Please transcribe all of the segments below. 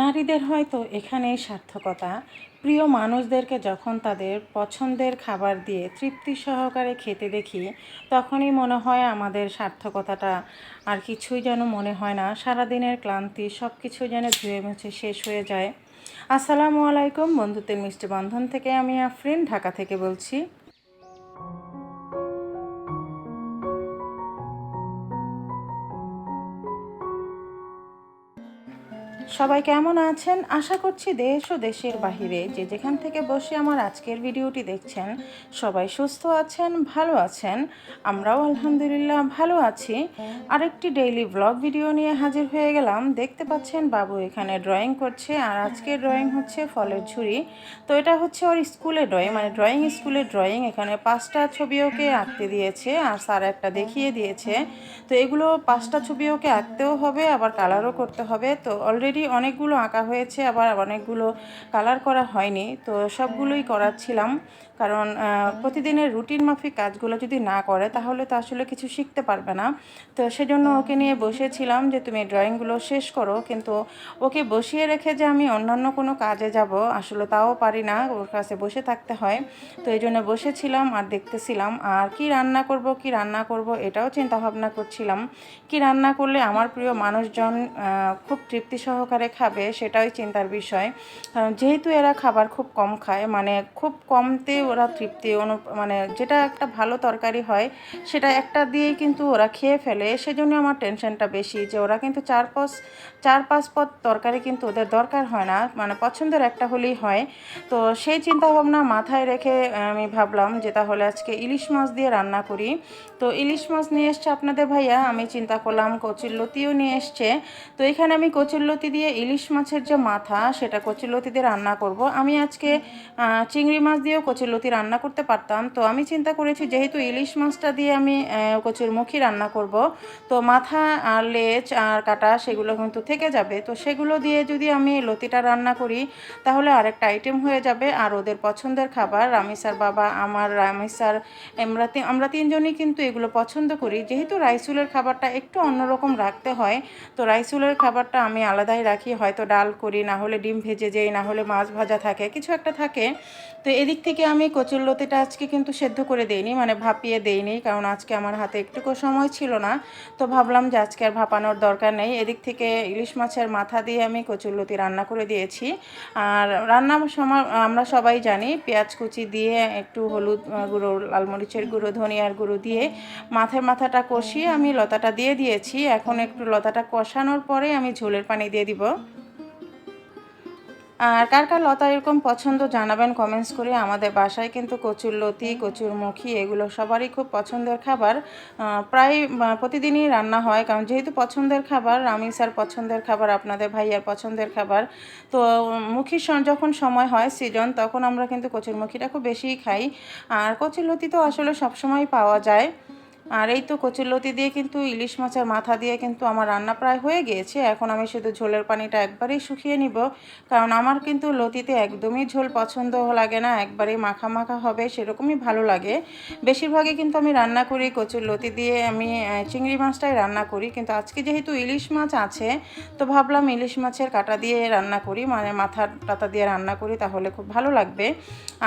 নারীদের হয়তো এখানেই সার্থকতা। প্রিয় মানুষদেরকে যখন তাদের পছন্দের খাবার দিয়ে তৃপ্তি সহকারে খেতে দেখি, তখনই মনে হয় আমাদের সার্থকতাটা আর কিছুই যেন মনে হয় না। সারাদিনের ক্লান্তি সব কিছু যেন ধুয়ে মুছে শেষ হয়ে যায়। আসসালামু আলাইকুম বন্ধুত্বের মিষ্টি বন্ধন থেকে আমি আফরিন, ঢাকা থেকে বলছি। সবাই কেমন আছেন? আশা করছি দেশ ও দেশের বাহিরে যে যেখান থেকে বসে আমার আজকের ভিডিওটি দেখছেন, সবাই সুস্থ আছেন, ভালো আছেন। আমরাও আলহামদুলিল্লাহ ভালো আছি। আরেকটি ডেইলি ব্লগ ভিডিও নিয়ে হাজির হয়ে গেলাম। দেখতে পাচ্ছেন বাবু এখানে ড্রয়িং করছে আর আজকের ড্রয়িং হচ্ছে ফলের ঝুড়ি। তো এটা হচ্ছে ওর স্কুলে ড্রয়িং মানে ড্রয়িং স্কুলের ড্রয়িং এখানে পাঁচটা ছবি ওকে আঁকতে দিয়েছে আর স্যার একটা দেখিয়ে দিয়েছে। তো এগুলো পাঁচটা ছবি ওকে আঁকতেও হবে, আবার কালারও করতে হবে। তো অলরেডি অনেকগুলো আঁকা হয়েছে, আবার অনেকগুলো কালার করা হয়নি। তো সবগুলোই করাচ্ছিলাম, কারণ প্রতিদিনের রুটিন মাফিক কাজগুলো যদি না করে, তাহলে তো আসলে কিছু শিখতে পারবে না। তো সেজন্য ওকে নিয়ে বসেছিলাম যে, তুমি ড্রয়িংগুলো শেষ করো। কিন্তু ওকে বসিয়ে রেখে যে, আমি অন্যান্য কোনো কাজে যাব, আসলে তাও পারি না, ওর কাছে বসে থাকতে হয়। তো এই জন্য বসেছিলাম আর দেখতেছিলাম, আর কি রান্না করব, কি রান্না করব? এটাও চিন্তা ভাবনা করছিলাম। কি রান্না করলে আমার প্রিয় মানুষজন খুব তৃপ্তি সহকারে খাবে সেটাই চিন্তার বিষয়। কারণ যেহেতু এরা খাবার খুব কম খায় মানে খুব কমতে ওরা তৃপ্তি, অনু মানে যেটা একটা ভালো তরকারি হয়, সেটা একটা দিয়েই কিন্তু ওরা খেয়ে ফেলে। সেজন্য আমার টেনশনটা বেশি যে ওরা কিন্তু চার পাঁচ চার পাঁচ পদ তরকারি কিন্তু ওদের দরকার হয় না মানে পছন্দের একটা হলেই হয়। তো সেই চিন্তাভাবনা মাথায় রেখে আমি ভাবলাম যে তাহলে আজকে ইলিশ মাছ দিয়ে রান্না করি। তো ইলিশ মাছ নিয়ে এসছে আপনাদের ভাইয়া, আমি চিন্তা করলাম কচুরলতিও নিয়ে এসছে। তো এখানে আমি কচুরলতি দিয়ে ইলিশ মাছের যে মাথা সেটা কচুরলতি দিয়ে রান্না করব। আমি আজকে চিংড়ি মাছ দিয়েও কচুরলতি রান্না করতে পারতাম। তো আমি চিন্তা করেছি যেহেতু ইলিশ মাছটা দিয়ে আমি আহ, কচুরমুখী রান্না করব তো মাথা আর লেজ আর কাটা সেগুলো কিন্তু থেকে যাবে। তো সেগুলো দিয়ে যদি আমি লতিটা রান্না করি তাহলে আরেকটা আইটেম হয়ে যাবে। আর ওদের পছন্দের খাবার রামিসার বাবা আমার রামিসার আমরা আমরা তিনজনই কিন্তু এগুলো পছন্দ করি। যেহেতু রাইসুলের খাবারটা একটু অন্যরকম রাখতে হয় তো রাইসুলের খাবারটা আমি আলাদাই রাখি, হয়তো ডাল করি, না হলে ডিম ভেজে যাই, না হলে মাছ ভাজা থাকে, কিছু একটা থাকে। তো এদিক থেকে আমি কচুরলতিটা আজকে কিন্তু সেদ্ধ করে দেইনি মানে ভাপিয়ে দেইনি, কারণ আজকে আমার হাতে একটুকু সময় ছিল না। তো ভাবলাম যে আজকে আর ভাপানোর দরকার নেই। এদিক থেকে ইলিশ মাছের মাথা দিয়ে আমি কচুরলতি রান্না করে দিয়েছি। আর রান্নার সময়, আমরা সবাই জানি, পেঁয়াজ কুচি দিয়ে একটু হলুদ গুঁড়ো, লাল মরিচের গুঁড়ো, ধনিয়ার গুঁড়ো দিয়ে মাথার মাথাটা কষিয়ে আমি লতাটা দিয়ে দিয়েছি। এখন একটু লতাটা কষানোর পরে আমি ঝোলের পানি দিয়ে দিব। আর কার কার লতা এরকম পছন্দ জানাবেন কমেন্টস করে আমাদের বাসায় কিন্তু কচুর লতি, কচুর মুখী এগুলো সবারই খুব পছন্দের খাবার। প্রায় প্রতিদিনই রান্না হয় কারণ যেহেতু পছন্দের খাবার রামিসার পছন্দের খাবার, আপনাদের ভাইয়ার পছন্দের খাবার। তো মুখির স- যখন সময় হয় সিজন তখন আমরা কিন্তু কচুর মুখিটা খুব বেশিই খাই। আর কচুর লতি তো আসলে সবসময় পাওয়া যায়। আর এই তো কচুরলতি দিয়ে কিন্তু ইলিশ মাছের মাথা দিয়ে কিন্তু আমার রান্না প্রায় হয়ে গিয়েছে। এখন আমি শুধু ঝোলের পানিটা একবারেই শুকিয়ে নিব। কারণ আমার কিন্তু লতিতে একদমই ঝোল পছন্দ লাগে না, একবারেই মাখা মাখা হবে, সেরকমই ভালো লাগে। বেশিরভাগই কিন্তু আমি রান্না করি কচুর লতি দিয়ে, আমি চিংড়ি মাছটাই রান্না করি। কিন্তু আজকে যেহেতু ইলিশ মাছ আছে, তো ভাবলাম ইলিশ মাছের কাটা দিয়ে রান্না করি মানে মাথার টাতা দিয়ে রান্না করি, তাহলে খুব ভালো লাগবে।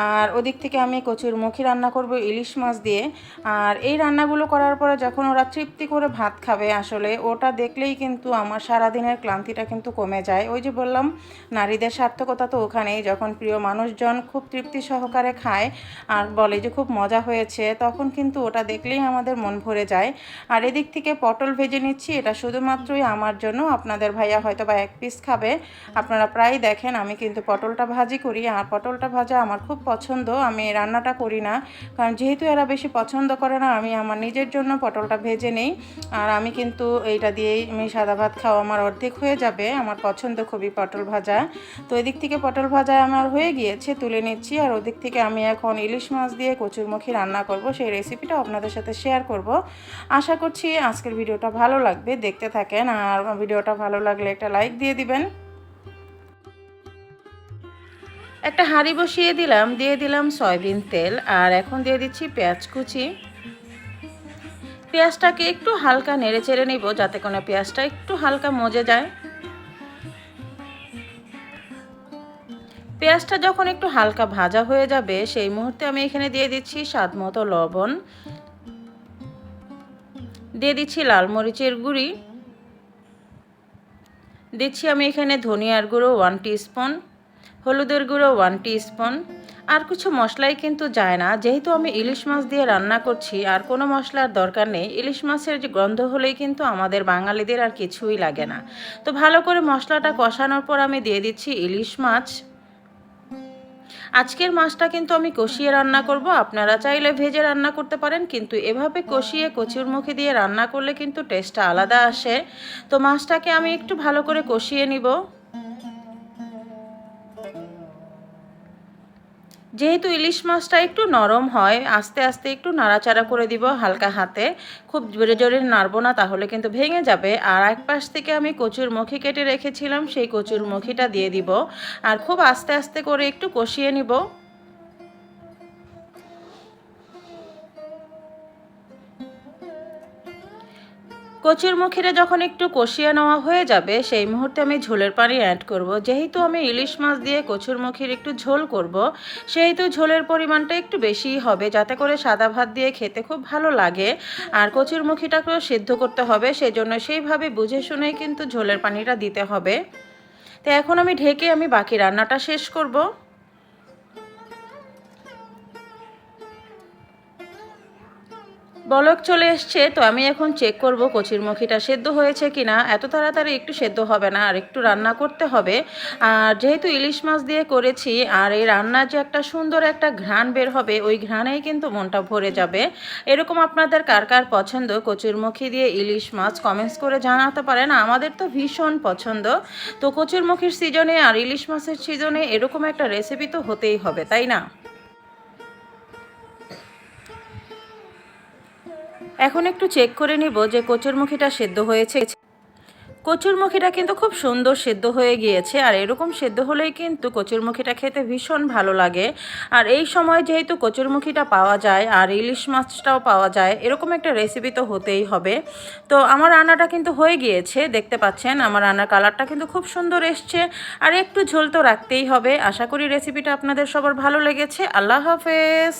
আর ওদিক থেকে আমি কচুর মুখী রান্না করব ইলিশ মাছ দিয়ে। আর এই রান্নাগুলো করার পরে যখন ওরা তৃপ্তি করে ভাত খাবে আসলে, ওটা দেখলেই কিন্তু আমার সারাদিনের ক্লান্তিটা কিন্তু কমে যায়। ওই যে বললাম, নারীদের সার্থকতা তো ওখানেই। যখন প্রিয় মানুষজন খুব তৃপ্তি সহকারে খায় আর বলে যে খুব মজা হয়েছে, তখন কিন্তু ওটা দেখলেই আমাদের মন ভরে যায়। আর এদিক থেকে পটল ভেজে নিচ্ছি, এটা শুধুমাত্রই আমার জন্য। আপনাদের ভাইয়া হয়তো বা এক পিস খাবে। আপনারা প্রায় দেখেন, আমি কিন্তু পটলটা ভাজি করি। আর পটলটা ভাজা আমার খুব পছন্দ। আমি রান্নাটা করি না। কারণ যেহেতু এরা বেশি পছন্দ করে না, আমি আমার নিজের জন্য পটলটা ভেজে নেই। আর আমি কিন্তু এইটা দিয়েই আমি সাদা ভাত খাওয়া আমার অর্ধেক হয়ে যাবে। আমার পছন্দ খুবই পটল ভাজা। তো এদিক থেকে পটল ভাজা আমার হয়ে গিয়েছে, তুলে নিচ্ছি। আর ওদিক থেকে আমি এখন ইলিশ মাছ দিয়ে কচুরমুখী রান্না করব। সেই রেসিপিটা আপনাদের সাথে শেয়ার করব। আশা করছি আজকের ভিডিওটা ভালো লাগবে। দেখতে থাকেন আর ভিডিওটা ভালো লাগলে একটা লাইক দিয়ে দিবেন। একটা হাঁড়ি বসিয়ে দিলাম। দিয়ে দিলাম সয়াবিন তেল। আর এখন দিয়ে দিচ্ছি পেঁয়াজ কুচি। পেঁয়াজটাকে একটু হালকা নেড়ে চেড়ে নিব যাতে কোনো পেঁয়াজটা একটু হালকা মজে যায়। পেঁয়াজটা যখন একটু হালকা ভাজা হয়ে যাবে, সেই মুহূর্তে আমি এখানে দিয়ে দিচ্ছি স্বাদ মতো লবণ। দিয়ে দিচ্ছি লাল মরিচের গুঁড়ি। দিচ্ছি আমি এখানে ধনিয়ার গুঁড়ো ওয়ান স্পুন হলুদের গুঁড়ো ওয়ান স্পুন আর কিছু মশলাই কিন্তু যায় না। যেহেতু আমি ইলিশ মাছ দিয়ে রান্না করছি, আর কোনো মশলার দরকার নেই, ইলিশ মাছের যে গন্ধ হলেই কিন্তু আমাদের বাঙালিদের আর কিছুই লাগে না। তো ভালো করে মশলাটা কষানোর পর আমি দিয়ে দিচ্ছি ইলিশ মাছ। আজকের মাছটা কিন্তু আমি কষিয়ে রান্না করব। আপনারা চাইলে ভেজে রান্না করতে পারেন, কিন্তু এভাবে কষিয়ে কচুর মুখে দিয়ে রান্না করলে কিন্তু টেস্টটা আলাদা আসে। তো মাছটাকে আমি একটু ভালো করে কষিয়ে নিব। যেহেতু ইলিশ মাছটা একটু নরম হয়, আস্তে আস্তে একটু নাড়াচাড়া করে দিব হালকা হাতে। খুব জোরে জোরে নাড়বো না, তাহলে কিন্তু ভেঙে যাবে। আর এক পাশ থেকে আমি কচুর মুখি কেটে রেখেছিলাম, সেই কচুর মুখিটা দিয়ে দিব। আর খুব আস্তে আস্তে করে একটু কষিয়ে নিব। কচুর মুখিরে যখন একটু কষিয়ে নেওয়া হয়ে যাবে, সেই মুহূর্তে আমি ঝোলের পানি অ্যাড করব। যেহেতু আমি ইলিশ মাছ দিয়ে কচুর মুখির একটু ঝোল করব, সেহেতু ঝোলের পরিমাণটা একটু বেশিই হবে, যাতে করে সাদা ভাত দিয়ে খেতে খুব ভালো লাগে। আর কচুর মুখিটাকেও সিদ্ধ করতে হবে সেই জন্য সেইভাবে বুঝে শুনেই কিন্তু ঝোলের পানিটা দিতে হবে। তো এখন আমি ঢেকে আমি বাকি রান্নাটা শেষ করব। বলক চলে এসছে, তো আমি এখন চেক করব কচির মুখিটা সেদ্ধ হয়েছে কি না এত তাড়াতাড়ি একটু সেদ্ধ হবে না, আর একটু রান্না করতে হবে। আর যেহেতু ইলিশ মাছ দিয়ে করেছি, আর এই রান্নার যে একটা সুন্দর একটা ঘ্রাণ বের হবে, ওই ঘ্রাণেই কিন্তু মনটা ভরে যাবে। এরকম আপনাদের কার কার পছন্দ কচুর মুখি দিয়ে ইলিশ মাছ কমেন্টস করে জানাতে পারেন। আমাদের তো ভীষণ পছন্দ। তো কচুর মুখির সিজনে আর ইলিশ মাছের সিজনে এরকম একটা রেসিপি তো হতেই হবে, তাই না? এখন একটু চেক করে নিব যে কচুরমুখিটা সেদ্ধ হয়েছে কচুরমুখিটা কিন্তু খুব সুন্দর সেদ্ধ হয়ে গিয়েছে, আর এরকম সেদ্ধ হলেই কিন্তু কচুরমুখিটা খেতে ভীষণ ভালো লাগে। আর এই সময় যেহেতু কচুরমুখিটা পাওয়া যায়, আর ইলিশ মাছটাও পাওয়া যায়, এরকম একটা রেসিপি তো হতেই হবে। তো আমার রান্নাটা কিন্তু হয়ে গিয়েছে, দেখতে পাচ্ছেন? আমার রান্নার কালারটা কিন্তু খুব সুন্দর এসছে, আর একটু ঝোল তো রাখতেই হবে। আশা করি রেসিপিটা আপনাদের সবার ভালো লেগেছে। আল্লাহ হাফেজ।